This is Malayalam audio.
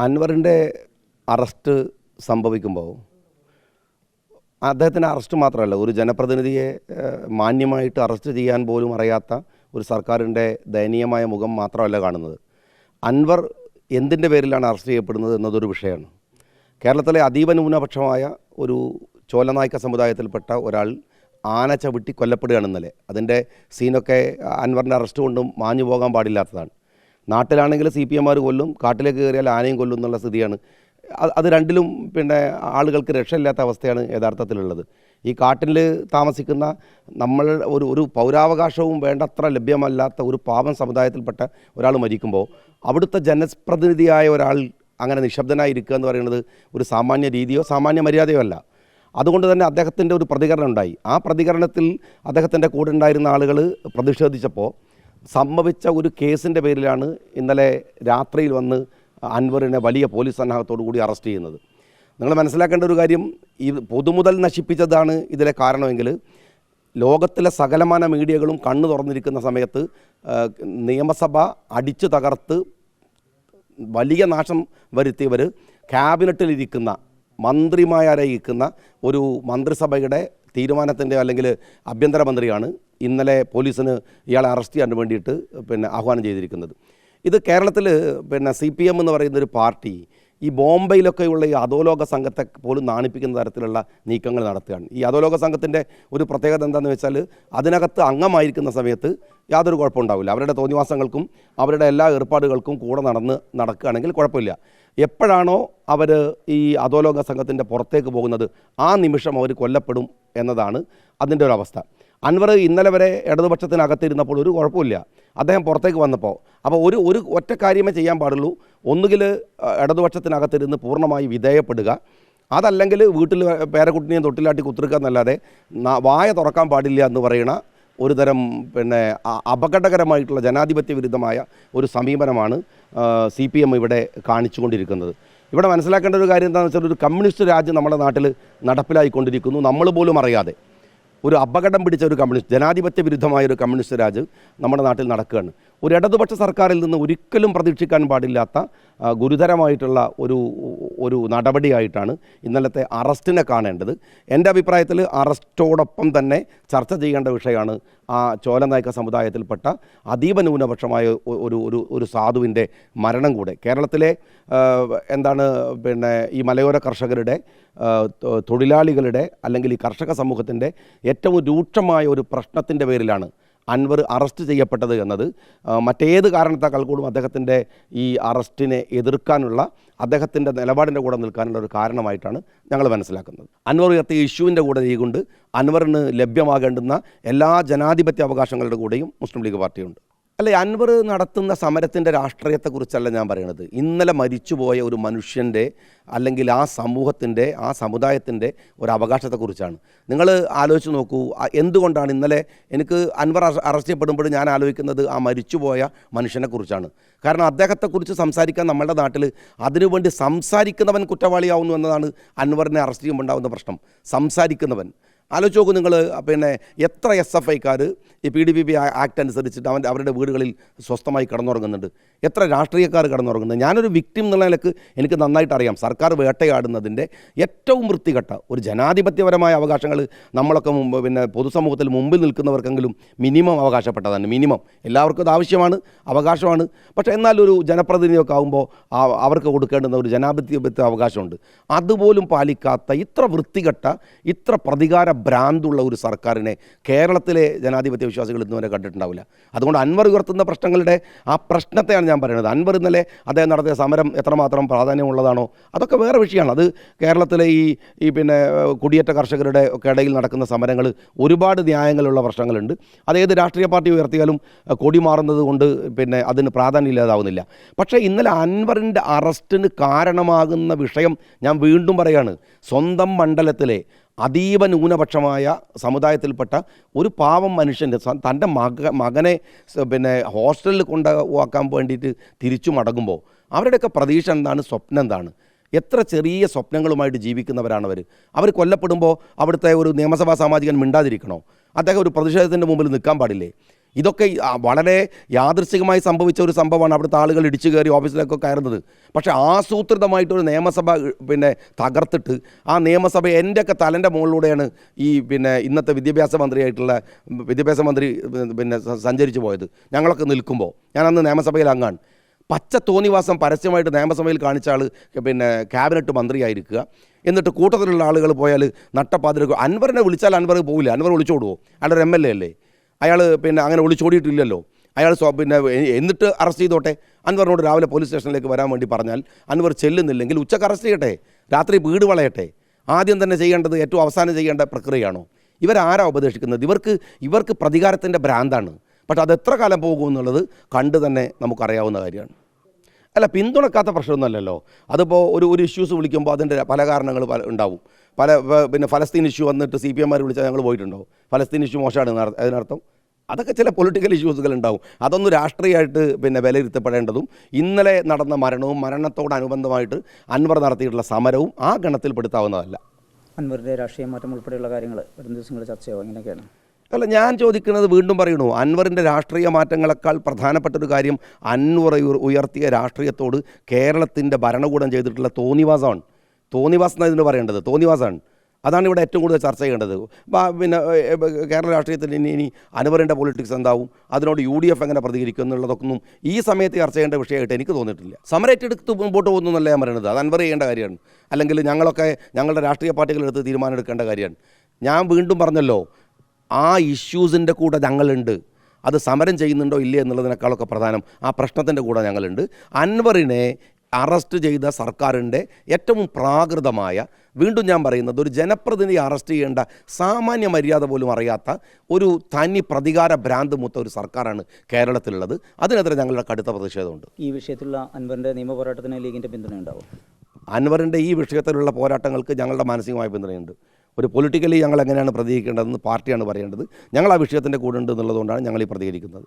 അൻവറിന്റെ അറസ്റ്റ് സംഭവിക്കുമ്പോൾ അദ്ദേഹത്തിന്റെ അറസ്റ്റ് മാത്രമല്ല ഒരു ജനപ്രതിനിധിയെ മാന്യമായിട്ട് അറസ്റ്റ് ചെയ്യാൻ പോലും അറിയാത്ത ഒരു സർക്കാരിന്റെ ദയനീയമായ മുഖം മാത്രമല്ല കാണുന്നത്. അൻവർ എന്തിന്റെ പേരിലാണ് അറസ്റ്റ് ചെയ്യപ്പെടുന്നത് എന്നതൊരു വിഷയമാണ്. കേരളത്തിലെ അതീവ ന്യൂനപക്ഷമായ ഒരു ചോലനായ്ക്ക സമുദായത്തിൽപ്പെട്ട ഒരാൾ ആന ചവിട്ടി കൊല്ലപ്പെടുകയാണ് ഇന്നലെ. അതിന്റെ സീനൊക്കെ അൻവറിന്റെ അറസ്റ്റ് കൊണ്ടും മാഞ്ഞു പോകാൻ പാടില്ലാത്തതാണ്. നാട്ടിലാണെങ്കിൽ സി പി എമാർ കൊല്ലും കാട്ടിലേക്ക് കയറിയാൽ ആനയും കൊല്ലും എന്നുള്ള സ്ഥിതിയാണ്. അത് രണ്ടിലും പിന്നെ ആളുകൾക്ക് രക്ഷയില്ലാത്ത അവസ്ഥയാണ് യഥാർത്ഥത്തിലുള്ളത്. ഈ കാട്ടിൽ താമസിക്കുന്ന നമ്മൾ ഒരു ഒരു പൗരാവകാശവും വേണ്ടത്ര ലഭ്യമല്ലാത്ത ഒരു പാവം സമുദായത്തിൽപ്പെട്ട ഒരാൾ മരിക്കുമ്പോൾ അവിടുത്തെ ജനപ്രതിനിധിയായ ഒരാൾ അങ്ങനെ നിശബ്ദനായിരിക്കുക എന്ന് പറയുന്നത് ഒരു സാമാന്യ രീതിയോ സാമാന്യ മര്യാദയോ അല്ല. അതുകൊണ്ട് തന്നെ അദ്ദേഹത്തിന്റെ ഒരു പ്രതികരണം ഉണ്ടായി. ആ പ്രതികരണത്തിൽ അദ്ദേഹത്തിന്റെ കൂടെ ഉണ്ടായിരുന്ന ആളുകൾ പ്രതിഷേധിച്ചപ്പോൾ സംഭവിച്ച ഒരു കേസിന്റെ പേരിലാണ് ഇന്നലെ രാത്രിയിൽ വന്ന് അൻവറിനെ വലിയ പോലീസ് സന്നാഹത്തോടു കൂടി അറസ്റ്റ് ചെയ്യുന്നത്. നിങ്ങൾ മനസ്സിലാക്കേണ്ട ഒരു കാര്യം ഈ പൊതുമുതൽ നശിപ്പിച്ചതാണ് ഇതിലെ കാരണമെങ്കിൽ ലോകത്തിലെ സകലമാന മീഡിയകളും കണ്ണു തുറന്നിരിക്കുന്ന സമയത്ത് നിയമസഭ അടിച്ചു തകർത്ത് വലിയ നാശം വരുത്തിയവർ ക്യാബിനറ്റിലിരിക്കുന്ന മന്ത്രിമാരായിരിക്കുന്ന ഒരു മന്ത്രിസഭയുടെ തീരുമാനത്തിന്റെ അല്ലെങ്കിൽ ആഭ്യന്തരമന്ത്രിയാണ് ഇന്നലെ പോലീസിന് ഇയാളെ അറസ്റ്റ് ചെയ്യാൻ വേണ്ടിയിട്ട് പിന്നെ ആഹ്വാനം ചെയ്തിരിക്കുന്നത്. ഇത് കേരളത്തിൽ പിന്നെ സി പി എം എന്ന് പറയുന്ന ഒരു പാർട്ടി ഈ ബോംബെയിലൊക്കെയുള്ള ഈ അധോലോക സംഘത്തെ പോലും നാണിപ്പിക്കുന്ന തരത്തിലുള്ള നീക്കങ്ങൾ നടത്തുകയാണ്. ഈ അധോലോക സംഘത്തിന്റെ ഒരു പ്രത്യേകത എന്താണെന്ന് വെച്ചാൽ അതിനകത്ത് അംഗമായിരിക്കുന്ന സമയത്ത് യാതൊരു കുഴപ്പമുണ്ടാവില്ല. അവരുടെ തോന്നിവാസങ്ങൾക്കും അവരുടെ എല്ലാ ഏർപ്പാടുകൾക്കും കൂടെ നടന്ന് നടക്കുകയാണെങ്കിൽ കുഴപ്പമില്ല. എപ്പോഴാണോ അവർ ഈ അധോലോക സംഘത്തിന്റെ പുറത്തേക്ക് പോകുന്നത് ആ നിമിഷം അവർ കൊല്ലപ്പെടും എന്നതാണ് അതിന്റെ ഒരു അവസ്ഥ. അൻവർ ഇന്നലെ വരെ ഇടതുപക്ഷത്തിനകത്തിരുന്നപ്പോൾ ഒരു കുഴപ്പമില്ല. അദ്ദേഹം പുറത്തേക്ക് വന്നപ്പോൾ. അപ്പോൾ ഒരു ഒരു ഒറ്റ കാര്യമേ ചെയ്യാൻ പാടുള്ളൂ. ഒന്നുകിൽ ഇടതുപക്ഷത്തിനകത്തിരുന്ന് പൂർണമായി വിധേയപ്പെടുക. അതല്ലെങ്കിൽ വീട്ടിൽ പേരക്കുട്ടിനെയും തൊട്ടിലാട്ടി കുത്തിരിക്കുക എന്നല്ലാതെ വായ തുറക്കാൻ പാടില്ല എന്ന് പറയുന്ന ഒരു തരം പിന്നെ അപകടകരമായിട്ടുള്ള ജനാധിപത്യ വിരുദ്ധമായ ഒരു സമീപനമാണ് സി പി എം ഇവിടെ കാണിച്ചുകൊണ്ടിരിക്കുന്നത്. ഇവിടെ മനസ്സിലാക്കേണ്ട ഒരു കാര്യം എന്താണെന്ന് വെച്ചാൽ ഒരു കമ്മ്യൂണിസ്റ്റ് രാജ്യം നമ്മുടെ നാട്ടിൽ നടപ്പിലായിക്കൊണ്ടിരിക്കുന്നു. നമ്മൾ പോലും അറിയാതെ. ഒരു അപകടം പിടിച്ച ഒരു കമ്മ്യൂണിസ്റ്റ് ജനാധിപത്യ വിരുദ്ധമായ ഒരു കമ്മ്യൂണിസ്റ്റ് രാജ് നമ്മുടെ നാട്ടിൽ നടക്കുകയാണ്. ഒരു ഇടതുപക്ഷ സർക്കാരിൽ നിന്ന് ഒരിക്കലും പ്രതീക്ഷിക്കാൻ പാടില്ലാത്ത ഗുരുതരമായിട്ടുള്ള ഒരു ഒരു നടപടിയായിട്ടാണ് ഇന്നലത്തെ അറസ്റ്റിനെ കാണേണ്ടത്. എന്റെ അഭിപ്രായത്തിൽ അറസ്റ്റോടൊപ്പം തന്നെ ചർച്ച ചെയ്യേണ്ട വിഷയമാണ് ആ ചോലനായക സമുദായത്തിൽപ്പെട്ട അതീവ ന്യൂനപക്ഷമായ ഒരു ഒരു ഒരു സാധുവിന്റെ മരണം കൂടെ. കേരളത്തിലെ എന്താണ് പിന്നെ ഈ മലയോര കർഷകരുടെ തൊഴിലാളികളുടെ അല്ലെങ്കിൽ ഈ കർഷക സമൂഹത്തിന്റെ ഏറ്റവും രൂക്ഷമായ ഒരു പ്രശ്നത്തിന്റെ പേരിലാണ് അൻവർ അറസ്റ്റ് ചെയ്യപ്പെട്ടത് എന്നത്. മറ്റേത് കാരണത്താൽ കൂടും അദ്ദേഹത്തിന്റെ ഈ അറസ്റ്റിനെ എതിർക്കാനുള്ള അദ്ദേഹത്തിന്റെ നിലപാടിന്റെ കൂടെ നിൽക്കാനുള്ള ഒരു കാരണമായിട്ടാണ് ഞങ്ങൾ മനസ്സിലാക്കുന്നത്. അൻവർ ഉയർത്തിയ ഇഷ്യൂവിന്റെ കൂടെ ചെയ്തുകൊണ്ട് അൻവറിന് ലഭ്യമാകേണ്ടുന്ന എല്ലാ ജനാധിപത്യ അവകാശങ്ങളുടെ കൂടെയും മുസ്ലിം ലീഗ് പാർട്ടിയുണ്ട്. അല്ലെ അൻവർ നടത്തുന്ന സമരത്തിന്റെ രാഷ്ട്രീയത്തെക്കുറിച്ചല്ല ഞാൻ പറയുന്നത് ഇന്നലെ മരിച്ചുപോയ ഒരു മനുഷ്യന്റെ അല്ലെങ്കിൽ ആ സമൂഹത്തിന്റെ ആ സമുദായത്തിന്റെ ഒരു അവകാശത്തെക്കുറിച്ചാണ്. നിങ്ങൾ ആലോചിച്ച് നോക്കൂ എന്തുകൊണ്ടാണ് ഇന്നലെ എനിക്ക് അൻവർ അറ- അറസ്റ്റ് ചെയ്യപ്പെടുമ്പോൾ ഞാൻ ആലോചിക്കുന്നത് ആ മരിച്ചുപോയ മനുഷ്യനെക്കുറിച്ചാണ്. കാരണം അദ്ദേഹത്തെക്കുറിച്ച് സംസാരിക്കാൻ നമ്മുടെ നാട്ടിൽ അതിനുവേണ്ടി സംസാരിക്കുന്നവൻ കുറ്റവാളിയാവുന്നു എന്നതാണ് അൻവറിനെ അറസ്റ്റ് ചെയ്യുമ്പോൾ ഉണ്ടാകുന്ന പ്രശ്നം. സംസാരിക്കുന്നവൻ. ആലോചിച്ച് നോക്കൂ നിങ്ങൾ പിന്നെ എത്ര എസ് എഫ് ഐക്കാർ ഈ P D P P act അനുസരിച്ചിട്ട് അവന്റെ അവരുടെ വീടുകളിൽ സ്വസ്ഥമായി കിടന്നുറങ്ങുന്നുണ്ട്. എത്ര രാഷ്ട്രീയക്കാർ കിടന്നുറങ്ങുന്നത്? ഞാനൊരു വിക്ടിം എന്നുള്ള നിലയ്ക്ക് എനിക്ക് നന്നായിട്ട് അറിയാം. സർക്കാർ വേട്ടയാടുന്നതിന്റെ ഏറ്റവും വൃത്തികെട്ട ഒരു ജനാധിപത്യപരമായ അവകാശങ്ങൾ നമ്മളൊക്കെ മുമ്പ് പിന്നെ പൊതുസമൂഹത്തിൽ മുമ്പിൽ നിൽക്കുന്നവർക്കെങ്കിലും മിനിമം അവകാശപ്പെട്ടതാണ്. മിനിമം. എല്ലാവർക്കും അത് ആവശ്യമാണ് അവകാശമാണ്. പക്ഷേ എന്നാലൊരു ജനപ്രതിനിധിയൊക്കെ ആകുമ്പോൾ അവർക്ക് കൊടുക്കേണ്ടുന്ന ഒരു ജനാധിപത്യ അവകാശമുണ്ട്. അതുപോലും പാലിക്കാത്ത ഇത്ര വൃത്തികെട്ട ഇത്ര പ്രതികാര ഭ്രാന്തുള്ള ഒരു സർക്കാരിനെ കേരളത്തിലെ ജനാധിപത്യ വിശ്വാസികൾ ഇന്നുവരെ കണ്ടിട്ടുണ്ടാവില്ല. അതുകൊണ്ട് അൻവർ ഉയർത്തുന്ന പ്രശ്നങ്ങളുടെ ആ പ്രശ്നത്തെയാണ് ഞാൻ പറയുന്നത്. അൻവർ ഇന്നലെ അദ്ദേഹം നടത്തിയ സമരം എത്രമാത്രം പ്രാധാന്യമുള്ളതാണോ അതൊക്കെ വേറെ വിഷയമാണ്. അത് കേരളത്തിലെ ഈ ഈ പിന്നെ കുടിയേറ്റ കർഷകരുടെ ഒക്കെ ഇടയിൽ നടക്കുന്ന സമരങ്ങൾ ഒരുപാട് ന്യായങ്ങളുള്ള പ്രശ്നങ്ങളുണ്ട്. അതേത് രാഷ്ട്രീയ പാർട്ടി ഉയർത്തിയാലും കൊടി മാറുന്നത് കൊണ്ട് പിന്നെ അതിന് പ്രാധാന്യം ഇല്ലാതാവുന്നില്ല പക്ഷേ ഇന്നലെ അൻവറിന്റെ അറസ്റ്റിന് കാരണമാകുന്ന വിഷയം ഞാൻ വീണ്ടും പറയാണ്. സ്വന്തം മണ്ഡലത്തിലെ അതീവ ന്യൂനപക്ഷമായ സമുദായത്തിൽപ്പെട്ട ഒരു പാവം മനുഷ്യന്റെ തന്റെ മക മകനെ പിന്നെ ഹോസ്റ്റലിൽ കൊണ്ടുവാക്കാൻ വേണ്ടിയിട്ട് തിരിച്ചു മടങ്ങുമ്പോൾ അവരുടെയൊക്കെ പ്രതീക്ഷ എന്താണ്? സ്വപ്നം എന്താണ്? എത്ര ചെറിയ സ്വപ്നങ്ങളുമായിട്ട് ജീവിക്കുന്നവരാണ് അവർ അവർ കൊല്ലപ്പെടുമ്പോൾ അവിടുത്തെ ഒരു നിയമസഭാ സാമാജികൻ മിണ്ടാതിരിക്കണോ? അദ്ദേഹം ഒരു പ്രതിഷേധത്തിന്റെ മുമ്പിൽ നിൽക്കാൻ പാടില്ലേ? ഇതൊക്കെ വളരെ യാദൃശികമായി സംഭവിച്ച ഒരു സംഭവമാണ് അവിടുത്തെ ആളുകൾ ഇടിച്ചു കയറി ഓഫീസിലൊക്കെ കയറുന്നത്. പക്ഷേ ആസൂത്രിതമായിട്ടൊരു നിയമസഭ പിന്നെ തകർത്തിട്ട് ആ നിയമസഭ എന്റെയൊക്കെ തലന്റെ മുകളിലൂടെയാണ് ഈ പിന്നെ ഇന്നത്തെ വിദ്യാഭ്യാസ മന്ത്രിയായിട്ടുള്ള വിദ്യാഭ്യാസ മന്ത്രി പിന്നെ സഞ്ചരിച്ചു പോയത്. ഞങ്ങളൊക്കെ നിൽക്കുമ്പോൾ ഞാൻ അന്ന് നിയമസഭയിൽ അങ്ങാണ്. പച്ച തോന്നിവാസം പരസ്യമായിട്ട് നിയമസഭയിൽ കാണിച്ച ആൾ പിന്നെ ക്യാബിനറ്റ് മന്ത്രിയായിരിക്കുക. എന്നിട്ട് കൂട്ടത്തിലുള്ള ആളുകൾ പോയാൽ നട്ടപ്പാതിരക്കും അൻവറിനെ വിളിച്ചാൽ അൻവർ പോവില്ല അൻവർ വിളിച്ചോടുവോ? അയാളൊരു എം എൽ എ അല്ലേ? അയാൾ പിന്നെ അങ്ങനെ ഒളിച്ചോടിയിട്ടില്ലല്ലോ. അയാൾ പിന്നെ എന്നിട്ട് അറസ്റ്റ് ചെയ്തോട്ടെ. അൻവറിനോട് രാവിലെ പോലീസ് സ്റ്റേഷനിലേക്ക് വരാൻ വേണ്ടി പറഞ്ഞാൽ അൻവർ ചെല്ലുന്നില്ലെങ്കിൽ ഉച്ചയ്ക്ക് അറസ്റ്റ് ചെയ്യട്ടെ. രാത്രി വീട് വളയട്ടെ. ആദ്യം തന്നെ ചെയ്യേണ്ടത് ഏറ്റവും അവസാനം ചെയ്യേണ്ട പ്രക്രിയയാണോ? ഇവരാരാ ഉപദേശിക്കുന്നത്? ഇവർക്ക് ഇവർക്ക് പ്രതികാരത്തിന്റെ ഭ്രാന്താണ്. പക്ഷെ അത് എത്ര കാലം പോകുമെന്നുള്ളത് കണ്ട് തന്നെ നമുക്കറിയാവുന്ന കാര്യമാണ്. അല്ല പിന്തുണക്കാത്ത പ്രശ്നമൊന്നുമല്ലല്ലോ. അതിപ്പോൾ ഒരു ഒരു ഇഷ്യൂസ് വിളിക്കുമ്പോൾ അതിന്റെ പല കാരണങ്ങൾ പല ഉണ്ടാവും. പല പിന്നെ ഫലസ്തീൻ ഇഷ്യൂ വന്നിട്ട് സി പി എംമാർ വിളിച്ചാൽ ഞങ്ങൾ പോയിട്ടുണ്ടോ? ഫലസ്തീൻ ഇഷ്യൂ മോശമാണ് അതിനർത്ഥം? അതൊക്കെ ചില പൊളിറ്റിക്കൽ ഇഷ്യൂസുകൾ ഉണ്ടാവും. അതൊന്നും രാഷ്ട്രീയമായിട്ട് പിന്നെ വിലയിരുത്തപ്പെടേണ്ടതും ഇന്നലെ നടന്ന മരണവും മരണത്തോടനുബന്ധമായിട്ട് അൻവർ നടത്തിയിട്ടുള്ള സമരവും ആ ഗണത്തിൽപ്പെടുത്താവുന്നതല്ല. അൻവറിന്റെ രാഷ്ട്രീയ മാറ്റം ഉൾപ്പെടെയുള്ള കാര്യങ്ങൾ വരും ദിവസങ്ങളിൽ ചർച്ചയാവും. എങ്ങനെയൊക്കെയാണ്? അല്ല ഞാൻ ചോദിക്കുന്നത് വീണ്ടും പറയണു അൻവറിന്റെ രാഷ്ട്രീയ മാറ്റങ്ങളെക്കാൾ പ്രധാനപ്പെട്ട ഒരു കാര്യം അൻവർ ഉയർത്തിയ രാഷ്ട്രീയത്തോട് കേരളത്തിന്റെ ഭരണകൂടം ചെയ്തിട്ടുള്ള തോന്നിവാസമാണ്. തോന്നിവാസം എന്നാണ് ഇതിന് പറയേണ്ടത് തോന്നിവാസാണ് അതാണ് ഇവിടെ ഏറ്റവും കൂടുതൽ ചർച്ച ചെയ്യേണ്ടത്. പിന്നെ കേരള രാഷ്ട്രീയത്തിൽ ഇനി ഇനി അനുവറിന്റെ പൊളിറ്റിക്സ് എന്താവും? അതിനോട് യു ഡി എഫ് എങ്ങനെ പ്രതികരിക്കും എന്നുള്ളതൊന്നും ഈ സമയത്ത് ചർച്ച ചെയ്യേണ്ട വിഷയമായിട്ട് എനിക്ക് തോന്നിയിട്ടില്ല. സമരേറ്റെടുത്ത് മുമ്പോട്ട് പോകുന്നു എന്നല്ല ഞാൻ പറയുന്നത് അത് അൻവർ ചെയ്യേണ്ട കാര്യമാണ്. അല്ലെങ്കിൽ ഞങ്ങളൊക്കെ ഞങ്ങളുടെ രാഷ്ട്രീയ പാർട്ടികളെടുത്ത് തീരുമാനം എടുക്കേണ്ട കാര്യമാണ്. ഞാൻ വീണ്ടും പറഞ്ഞല്ലോ ആ ഇഷ്യൂസിന്റെ കൂടെ ഞങ്ങളുണ്ട്. അത് സമരം ചെയ്യുന്നുണ്ടോ ഇല്ലേ എന്നുള്ളതിനേക്കാളൊക്കെ പ്രധാനം. ആ പ്രശ്നത്തിന്റെ കൂടെ ഞങ്ങളുണ്ട്. അൻവറിനെ അറസ്റ്റ് ചെയ്ത സർക്കാരിന്റെ ഏറ്റവും പ്രാകൃതമായ വീണ്ടും ഞാൻ പറയുന്നത് ഒരു ജനപ്രതിനിധി അറസ്റ്റ് ചെയ്യേണ്ട സാമാന്യ മര്യാദ പോലും അറിയാത്ത ഒരു തനി പ്രതികാര ഭ്രാന്ത് മൂത്ത ഒരു സർക്കാരാണ് കേരളത്തിലുള്ളത്. അതിനെതിരെ ഞങ്ങളുടെ കടുത്ത പ്രതിഷേധമുണ്ട്. ഈ വിഷയത്തിലുള്ള അൻവറിന്റെ നിയമ പോരാട്ടത്തിന് ലീഗിന്റെ പിന്തുണ ഉണ്ടാവും അൻവറിന്റെ ഈ വിഷയത്തിലുള്ള പോരാട്ടങ്ങൾക്ക് ഞങ്ങളുടെ മാനസികമായ പിന്തുണയുണ്ട്. ഒരു പൊളിറ്റിക്കലി ഞങ്ങൾ എങ്ങനെയാണ് പ്രതികരിക്കേണ്ടതെന്ന് പാർട്ടിയാണ് പറയേണ്ടത്. ഞങ്ങൾ ആ വിഷയത്തിന്റെ കൂടെ ഉണ്ട് എന്നുള്ളതുകൊണ്ടാണ് ഞങ്ങൾ ഈ പ്രതികരിക്കുന്നത്.